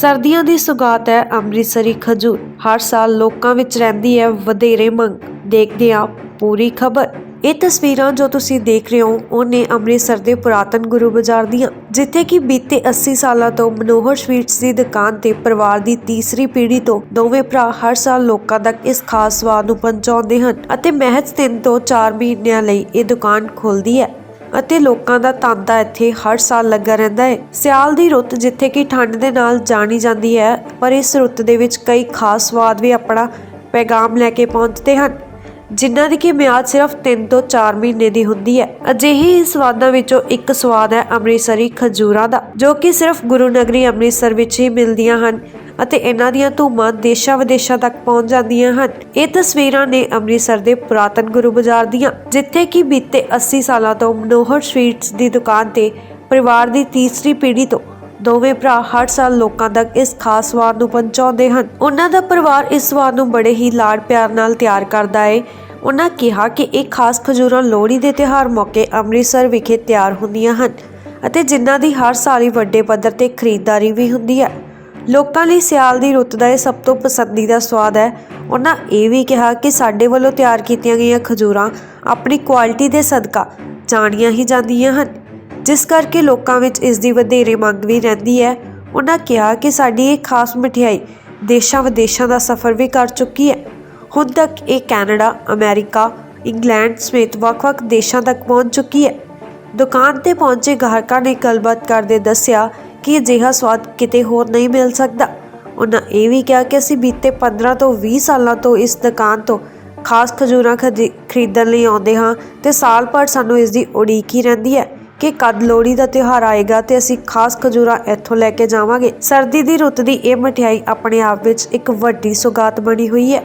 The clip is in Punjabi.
ਸਰਦੀਆਂ ਦੀ ਸੁਗਾਤ ਹੈ ਅੰਮ੍ਰਿਤਸਰੀ ਖਜੂਰ। ਹਰ ਸਾਲ ਲੋਕਾਂ ਵਿੱਚ ਰਹਿੰਦੀ ਹੈ ਵਧੇਰੇ ਮੰਗ। ਦੇਖਦੇ ਹਾਂ, ਪੂਰੀ ਖਬਰ। ਇਹ ਤਸਵੀਰਾਂ ਜੋ ਤੁਸੀਂ ਦੇਖ ਰਹੇ ਹੋ, ਉਹ ਨੇ ਅੰਮ੍ਰਿਤਸਰ ਦੇ ਪੁਰਾਤਨ ਗੁਰੂ ਬਾਜ਼ਾਰ ਦੀਆਂ, ਜਿੱਥੇ ਕਿ ਬੀਤੇ 80 ਸਾਲਾਂ ਤੋਂ ਮਨੋਹਰ ਸਵੀਟਸ ਦੀ ਦੁਕਾਨ ਤੇ ਪਰਿਵਾਰ ਦੀ ਤੀਸਰੀ ਪੀੜ੍ਹੀ ਤੋਂ ਦੋਵੇਂ ਭਰਾ ਹਰ ਸਾਲ ਲੋਕਾਂ ਤੱਕ ਇਸ ਖਾਸ ਸਵਾਦ ਨੂੰ ਪਹੁੰਚਾਉਂਦੇ ਹਨ ਅਤੇ ਮਹਿਜ਼ 3 ਤੋਂ 4 ਮਹੀਨਿਆਂ ਲਈ ਇਹ ਦੁਕਾਨ ਖੁੱਲਦੀ ਹੈ। ਅਤੇ ਲੋਕਾਂ ਦਾ ਤਾਂਤਾ ਇੱਥੇ ਹਰ ਸਾਲ ਲੱਗਾ ਰਹਿੰਦਾ ਹੈ। ਸਿਆਲ ਦੀ ਰੁੱਤ ਜਿੱਥੇ ਕਿ ਠੰਡ ਦੇ ਨਾਲ ਜਾਣੀ ਜਾਂਦੀ ਹੈ, ਪਰ ਇਸ ਰੁੱਤ ਦੇ ਵਿੱਚ ਕਈ ਖਾਸ ਸਵਾਦ ਵੀ ਆਪਣਾ ਪੈਗਾਮ ਲੈ ਕੇ ਪਹੁੰਚਦੇ ਹਨ, ਜਿਨ੍ਹਾਂ ਦੀ ਕਿ ਮਿਆਦ ਸਿਰਫ 3 ਤੋਂ 4 ਮਹੀਨੇ ਦੀ ਹੁੰਦੀ ਹੈ। ਅਜਿਹੇ ਹੀ ਸਵਾਦਾਂ ਵਿੱਚੋਂ ਇੱਕ ਸਵਾਦ ਹੈ ਅੰਮ੍ਰਿਤਸਰੀ ਖਜੂਰਾਂ ਦਾ, ਜੋ ਕਿ ਸਿਰਫ ਗੁਰੂ ਨਗਰੀ ਅੰਮ੍ਰਿਤਸਰ ਵਿੱਚ ਹੀ ਮਿਲਦੀਆਂ ਹਨ। ਅਤੇ ਇਹਨਾਂ ਦੀਆਂ ਧੂਮਾਂ ਦੇਸ਼ਾਂ ਵਿਦੇਸ਼ਾਂ ਤੱਕ ਪਹੁੰਚ ਜਾਂਦੀਆਂ ਹਨ। ਇਹ ਤਸਵੀਰਾਂ ਨੇ ਅੰਮ੍ਰਿਤਸਰ ਦੇ ਪੁਰਾਤਨ ਗੁਰੂ ਬਾਜ਼ਾਰ ਦੀਆਂ, ਜਿੱਥੇ ਕਿ ਬੀਤੇ 80 ਸਾਲਾਂ ਤੋਂ ਮਨੋਹਰ ਸਵੀਟਸ ਦੀ ਦੁਕਾਨ ਤੇ ਪਰਿਵਾਰ ਦੀ ਤੀਸਰੀ ਪੀੜ੍ਹੀ ਤੋਂ ਦੋਵੇਂ ਭਰਾ ਹਰ ਸਾਲ ਲੋਕਾਂ ਤੱਕ ਇਸ ਖਾਸ ਸਵਾਦ ਨੂੰ ਪਹੁੰਚਾਉਂਦੇ ਹਨ। ਉਹਨਾਂ ਦਾ ਪਰਿਵਾਰ ਇਸ ਸਵਾਦ ਨੂੰ ਬੜੇ ਹੀ ਲਾਡ ਪਿਆਰ ਨਾਲ ਤਿਆਰ ਕਰਦਾ ਹੈ ਉਹਨਾਂ ਕਿਹਾ ਕਿ ਇਹ ਖਾਸ ਖਜੂਰਾਂ ਲੋਹੜੀ ਦੇ ਤਿਉਹਾਰ ਮੌਕੇ ਅੰਮ੍ਰਿਤਸਰ ਵਿਖੇ ਤਿਆਰ ਹੁੰਦੀਆਂ ਹਨ ਅਤੇ ਜਿਨ੍ਹਾਂ ਦੀ ਹਰ ਸਾਲ ਹੀ ਵੱਡੇ ਪੱਧਰ ਤੇ ਖਰੀਦਦਾਰੀ ਵੀ ਹੁੰਦੀ ਹੈ। ਲੋਕਾਂ ਲਈ ਸਿਆਲ ਦੀ ਰੁੱਤ ਦਾ ਇਹ ਸਭ ਤੋਂ ਪਸੰਦੀਦਾ ਸਵਾਦ ਹੈ। ਉਹਨਾਂ ਇਹ ਵੀ ਕਿਹਾ ਕਿ ਸਾਡੇ ਵੱਲੋਂ ਤਿਆਰ ਕੀਤੀਆਂ ਗਈਆਂ ਖਜੂਰਾਂ ਆਪਣੀ ਕੁਆਲਿਟੀ ਦੇ ਸਦਕਾ ਜਾਣੀਆਂ ਹੀ ਜਾਂਦੀਆਂ ਹਨ। ਜਿਸ ਕਰਕੇ ਲੋਕਾਂ ਵਿੱਚ ਇਸ ਦੀ ਵਧੇਰੇ ਮੰਗ ਵੀ ਰਹਿੰਦੀ ਹੈ। ਉਹਨਾਂ ਕਿਹਾ ਕਿ ਸਾਡੀ ਇਹ ਖਾਸ ਮਠਿਆਈ ਦੇਸ਼ਾਂ ਵਿਦੇਸ਼ਾਂ ਦਾ ਸਫ਼ਰ ਵੀ ਕਰ ਚੁੱਕੀ ਹੈ। ਹੁਣ ਤੱਕ ਇਹ ਕੈਨੇਡਾ, ਅਮਰੀਕਾ, ਇੰਗਲੈਂਡ ਸਮੇਤ ਵੱਖ-ਵੱਖ ਦੇਸ਼ਾਂ ਤੱਕ ਪਹੁੰਚ ਚੁੱਕੀ ਹੈ। ਦੁਕਾਨ ਤੇ ਪਹੁੰਚੇ ਗਾਹਕਾਂ ਨੇ ਗੱਲਬਾਤ ਕਰਦੇ ਦੱਸਿਆ ਕਿ ਅਜਿਹਾ ਸਵਾਦ ਕਿਤੇ ਹੋਰ ਨਹੀਂ ਮਿਲ ਸਕਦਾ। ਉਹਨਾਂ ਇਹ ਵੀ ਕਿਹਾ ਕਿ ਅਸੀਂ ਬੀਤੇ 15 ਤੋਂ 20 ਸਾਲਾਂ ਤੋਂ ਇਸ ਦੁਕਾਨ ਤੋਂ ਖਾਸ ਖਜੂਰਾਂ ਖਦੀ- ਖਰੀਦਣ ਲਈ ਆਉਂਦੇ ਹਾਂ ਤੇ ਸਾਲ ਭਰ ਸਾਨੂੰ ਇਸ ਦੀ ਉਡੀਕ ਹੀ ਰਹਿੰਦੀ ਹੈ ਕਿ ਕਦ ਲੋਹੜੀ ਦਾ ਤਿਉਹਾਰ ਆਏਗਾ ਤੇ ਅਸੀਂ ਖਾਸ ਖਜੂਰਾਂ ਇੱਥੋਂ ਲੈ ਕੇ ਜਾਵਾਂਗੇ। ਸਰਦੀ ਦੀ ਰੁੱਤ ਦੀ ਇਹ ਮਠਿਆਈ ਆਪਣੇ ਆਪ ਵਿੱਚ ਇੱਕ ਵੱਡੀ ਸੁਗਾਤ ਬਣੀ ਹੋਈ ਹੈ।